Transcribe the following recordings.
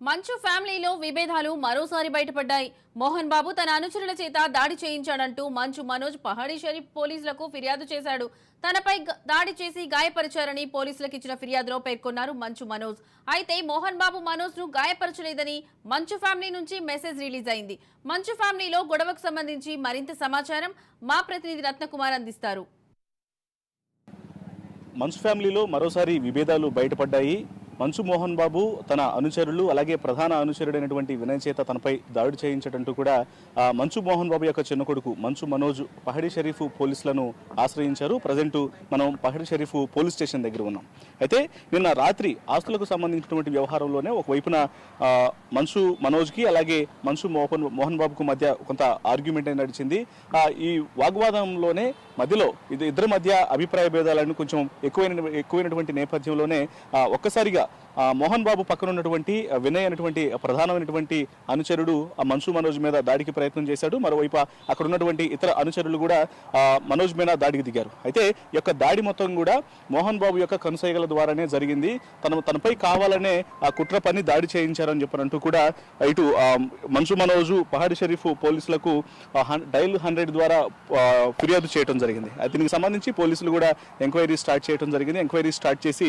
మంచు ఫ్యామిలీలో విభేదాలు మరోసారి బయటపడ్డాయి. మోహన్ బాబు తన అనుచరుల చేత దాడి చేయించాడంటూ మంచు మనోజ్ పహాడీ షరీఫ్ పోలీసులకు ఫిర్యాదు చేశాడు. తనపై దాడి చేసి గాయపరిచారని పోలీసులకు ఇచ్చిన ఫిర్యాదులో పేర్కొన్నారు మంచు మనోజ్. అయితే మోహన్ బాబు మనోజ్ను గాయపరచలేదని మంచు ఫ్యామిలీ నుంచి మెసేజ్ రిలీజ్ అయింది. మంచు ఫ్యామిలీలో గొడవకు సంబంధించి మరింత సమాచారం మా ప్రతినిధి రత్నకుమార్ అందిస్తారు. మంచు ఫ్యామిలీలో మరోసారి విభేదాలు బయటపడ్డాయి. మంచు మోహన్ బాబు తన అనుచరులు అలాగే ప్రధాన అనుచరుడైనటువంటి వినయ్ చేత తనపై దాడి చేయించడంటూ కూడా ఆ, మంచు మోహన్ బాబు యొక్క చిన్న కొడుకు మంచు మనోజ్ పహడి షరీఫ్ పోలీసులను ఆశ్రయించారు. ప్రజెంటు మనం పహడి షరీఫ్ పోలీస్ స్టేషన్ దగ్గర ఉన్నాం. అయితే నిన్న రాత్రి ఆస్తులకు సంబంధించినటువంటి వ్యవహారంలోనే ఒకవైపున ఆ, మంచు మనోజ్కి అలాగే మంచు మోహన్ మోహన్ బాబుకు మధ్య కొంత ఆర్గ్యుమెంట్ అనేది నడిచింది. ఈ వాగ్వాదంలోనే మధ్యలో ఇది ఇద్దరి మధ్య అభిప్రాయ భేదాలను కొంచెం ఎక్కువైన ఎక్కువైనటువంటి నేపథ్యంలోనే ఒక్కసారిగా మోహన్ బాబు పక్కన ఉన్నటువంటి వినయ్ అనేటువంటి ప్రధానమైనటువంటి అనుచరుడు ఆ మన్సు మనోజ్ మీద దాడికి ప్రయత్నం చేశాడు. మరోవైపు అక్కడ ఉన్నటువంటి ఇతర అనుచరులు కూడా ఆ, మనోజ్ మీద దాడికి దిగారు. అయితే యొక్క దాడి మొత్తం కూడా మోహన్ బాబు యొక్క కనుసైగల ద్వారానే జరిగింది. తన తనపై కావాలనే ఆ కుట్ర పని దాడి చేయించారని చెప్పనంటూ కూడా ఇటు మన్సు మనోజు పహాడి షరీఫ్ పోలీసులకు డైల్ హండ్రెడ్ ద్వారా ఫిర్యాదు చేయడం జరిగింది. అయితే దీనికి సంబంధించి పోలీసులు కూడా ఎంక్వైరీ స్టార్ట్ చేయడం జరిగింది. ఎంక్వైరీ స్టార్ట్ చేసి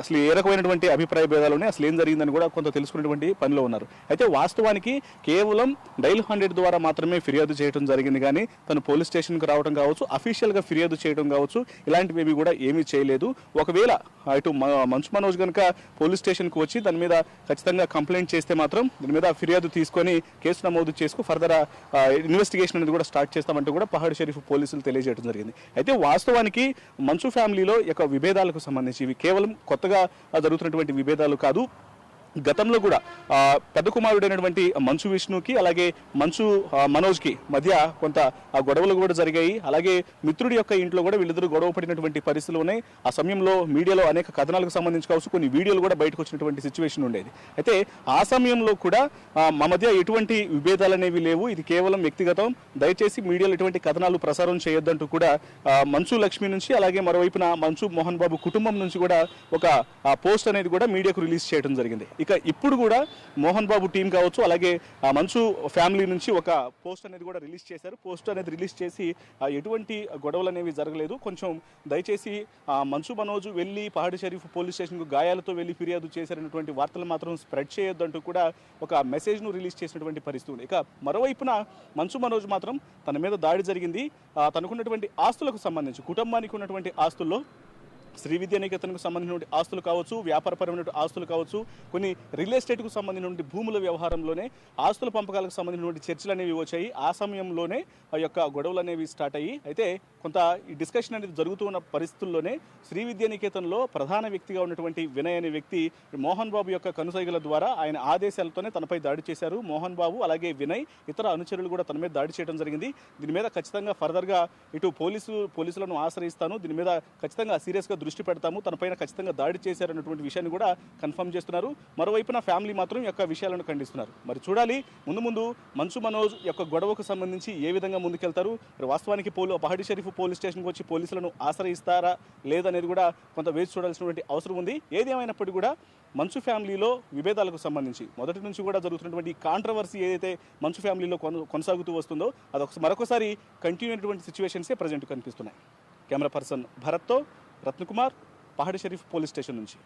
అసలు ఏ రకమైనటువంటి అభిప్రాయం భేదాలు ఉన్నాయి. అసలు ఏం జరిగిందని కూడా కొంత తెలుసుకునేటువంటి పనిలో ఉన్నారు. అయితే వాస్తవానికి కేవలం డైల్ హండ్రెడ్ ద్వారా మాత్రమే ఫిర్యాదు చేయడం జరిగింది కానీ తను పోలీస్ స్టేషన్కి రావడం కావచ్చు అఫీషియల్గా ఫిర్యాదు చేయడం కావచ్చు ఇలాంటివి ఏవి కూడా ఏమీ చేయలేదు. ఒకవేళ అటు మంచు మనోజ్ కనుక పోలీస్ స్టేషన్కి వచ్చి దాని మీద ఖచ్చితంగా కంప్లైంట్ చేస్తే మాత్రం దీని మీద ఫిర్యాదు తీసుకొని కేసు నమోదు చేసుకు ఫర్దర్ ఇన్వెస్టిగేషన్ అనేది కూడా స్టార్ట్ చేస్తామంటూ కూడా పహాడ్ షరీఫ్ పోలీసులు తెలియజేయడం జరిగింది. అయితే వాస్తవానికి మంచు ఫ్యామిలీలో యొక్క విభేదాలకు సంబంధించి ఇవి కేవలం కొత్తగా జరుగుతున్నటువంటి జరుగుతున్నటువంటి విభేదాలు కాదు గతంలో కూడా పెద్ద కుమారుడైనటువంటి మంచు విష్ణుకి అలాగే మంచు మనోజ్కి మధ్య కొంత గొడవలు కూడా జరిగాయి. అలాగే మిత్రుడి యొక్క ఇంట్లో కూడా వీళ్ళిద్దరూ గొడవ పడినటువంటి పరిస్థితులు ఉన్నాయి. ఆ సమయంలో మీడియాలో అనేక కథనాలకు సంబంధించి కావచ్చు కొన్ని వీడియోలు కూడా బయటకు వచ్చినటువంటి సిచ్యువేషన్ ఉండేది. అయితే ఆ సమయంలో కూడా మా మధ్య ఎటువంటి విభేదాలు అనేవి లేవు. ఇది కేవలం వ్యక్తిగతం. దయచేసి మీడియాలో ఎటువంటి కథనాలు ప్రసారం చేయొద్దంటూ కూడా మంచు లక్ష్మి నుంచి అలాగే మరోవైపున మంచు మోహన్ బాబు కుటుంబం నుంచి కూడా ఒక పోస్ట్ అనేది కూడా మీడియాకు రిలీజ్ చేయడం జరిగింది. ఇక ఇప్పుడు కూడా మోహన్ బాబు టీం కావచ్చు అలాగే ఆ మంచు ఫ్యామిలీ నుంచి ఒక పోస్ట్ అనేది కూడా రిలీజ్ చేశారు. పోస్ట్ అనేది రిలీజ్ చేసి ఎటువంటి గొడవలు అనేవి జరగలేదు. కొంచెం దయచేసి ఆ, మంచు మనోజు వెళ్ళి పహాడి షరీఫ్ పోలీస్ స్టేషన్కు గాయాలతో వెళ్ళి ఫిర్యాదు చేశారనేటువంటి వార్తలు మాత్రం స్ప్రెడ్ చేయొద్దంటూ కూడా ఒక మెసేజ్ను రిలీజ్ చేసినటువంటి పరిస్థితి ఉంది. ఇక మరోవైపున మంచు మనోజ్ మాత్రం తన మీద దాడి జరిగింది. తనకున్నటువంటి ఆస్తులకు సంబంధించి కుటుంబానికి ఉన్నటువంటి ఆస్తుల్లో శ్రీ విద్యానికేతనకు సంబంధించిన ఆస్తులు కావచ్చు వ్యాపారపరమైన ఆస్తులు కావచ్చు కొన్ని రియల్ ఎస్టేట్కు సంబంధించిన భూముల వ్యవహారంలోనే ఆస్తుల పంపకాలకు సంబంధించినటువంటి చర్చలు అనేవి వచ్చాయి. ఆ సమయంలోనే ఆ యొక్క గొడవలు అనేవి స్టార్ట్ అయ్యి అయితే కొంత ఈ డిస్కషన్ అనేది జరుగుతూ ఉన్న పరిస్థితుల్లోనే శ్రీ విద్యానికేతన్లో ప్రధాన వ్యక్తిగా ఉన్నటువంటి వినయ్ అనే వ్యక్తి మోహన్ బాబు యొక్క కనుసైగల ద్వారా ఆయన ఆదేశాలతోనే తనపై దాడి చేశారు. మోహన్ బాబు అలాగే వినయ్ ఇతర అనుచరులు కూడా తన మీద దాడి చేయడం జరిగింది. దీని మీద ఖచ్చితంగా ఫర్దర్గా ఇటు పోలీసు పోలీసులను ఆశ్రయిస్తాను. దీని మీద ఖచ్చితంగా సీరియస్గా దృష్టి పెడతాము తనపైన ఖచ్చితంగా దాడి చేశారన్నటువంటి విషయాన్ని కూడా కన్ఫర్మ్ చేస్తున్నారు. మరోవైపున ఫ్యామిలీ మాత్రం యొక్క విషయాలను ఖండిస్తున్నారు. మరి చూడాలి ముందు ముందు మంచు మనోజ్ యొక్క గొడవకు సంబంధించి ఏ విధంగా ముందుకెళ్తారు? మరి వాస్తవానికి పోలు పహాడి షరీఫ్ పోలీస్ స్టేషన్కి వచ్చి పోలీసులను ఆశ్రయిస్తారా లేదనేది కూడా కొంత వేచి చూడాల్సినటువంటి అవసరం ఉంది. ఏది కూడా మంచు ఫ్యామిలీలో విభేదాలకు సంబంధించి మొదటి నుంచి కూడా జరుగుతున్నటువంటి కాంట్రవర్సీ ఏదైతే మంచు ఫ్యామిలీలో కొన- కొనసాగుతూ వస్తుందో అదొక మరొకసారి కంటిన్యూ అయినటువంటి సిచ్యువేషన్సే ప్రజెంట్ కనిపిస్తున్నాయి. కెమెరా పర్సన్ భరత్తో రత్నకుమార్ పహాడి షరీఫ్ పోలీస్ స్టేషన్ నుంచి.